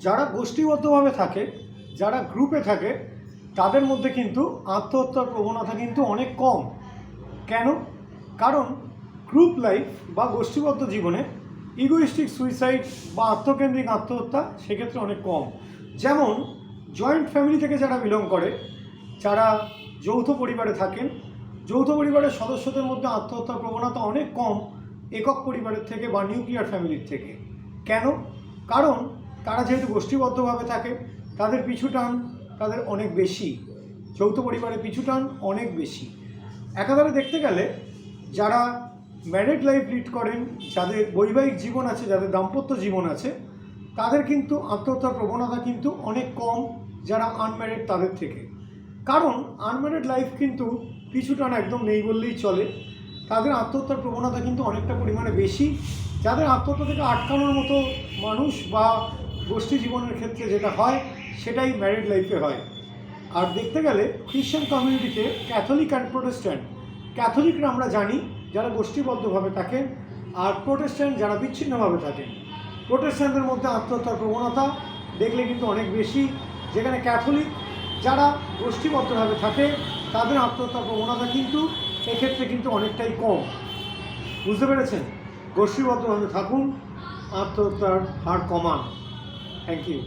যারা গোষ্ঠীবদ্ধভাবে থাকে, যারা গ্রুপে থাকে, তাদের মধ্যে কিন্তু আত্মহত্যার প্রবণতা কিন্তু অনেক কম। কেন? কারণ গ্রুপ লাইফ বা গোষ্ঠীবদ্ধ জীবনে ইগোইস্টিক সুইসাইড বা আত্মকেন্দ্রিক আত্মহত্যা সেক্ষেত্রে অনেক কম। যেমন জয়েন্ট ফ্যামিলি থেকে যারা বিলং করে, যারা যৌথ পরিবারে থাকেন, যৌথ পরিবারের সদস্যদের মধ্যে আত্মহত্যার প্রবণতা অনেক কম একক পরিবারের থেকে বা নিউক্লিয়ার ফ্যামিলির থেকে। কেন? কারণ তারা যেহেতু গোষ্ঠীবদ্ধভাবে থাকে, তাদের পিছু টান তাদের অনেক বেশি। যৌথ পরিবারের পিছু টান অনেক বেশি। একাধারে দেখতে গেলে যারা ম্যারিড লাইফ লিড করেন, যাদের বৈবাহিক জীবন আছে, যাদের দাম্পত্য জীবন আছে, তাদের কিন্তু আত্মহত্যার প্রবণতা কিন্তু অনেক কম যারা আনম্যারিড তাদের থেকে। কারণ আনম্যারিড লাইফ কিন্তু পিছু টান একদম নেই বললেই চলে। তাদের আত্মহত্যার প্রবণতা কিন্তু অনেকটা পরিমাণে বেশি। যাদের আত্মহত্যা থেকে আটকানোর মতো মানুষ বা গোষ্ঠী জীবনের ক্ষেত্রে যেটা হয়, সেটাই ম্যারিড লাইফে হয়। আর দেখতে গেলে খ্রিশ্চান কমিউনিটিতে ক্যাথলিক অ্যান্ড প্রোটেস্ট্যান্ট ক্যাথলিকরা আমরা জানি, যারা গোষ্ঠীবদ্ধভাবে থাকেন, আর প্রোটেস্ট্যান্ট যারা বিচ্ছিন্নভাবে থাকেন। প্রোটেস্ট্যান্টদের মধ্যে আত্মহত্যার প্রবণতা দেখলে কিন্তু অনেক বেশি। যেখানে ক্যাথলিক যারা গোষ্ঠীবদ্ধভাবে থাকে, তাদের আত্মহত্যার প্রবণতা কিন্তু এক্ষেত্রে কিন্তু অনেকটাই কম। বুঝতে পেরেছেন? গোষ্ঠীবদ্ধভাবে থাকুন, আত্মহত্যার হার কমান। Thank you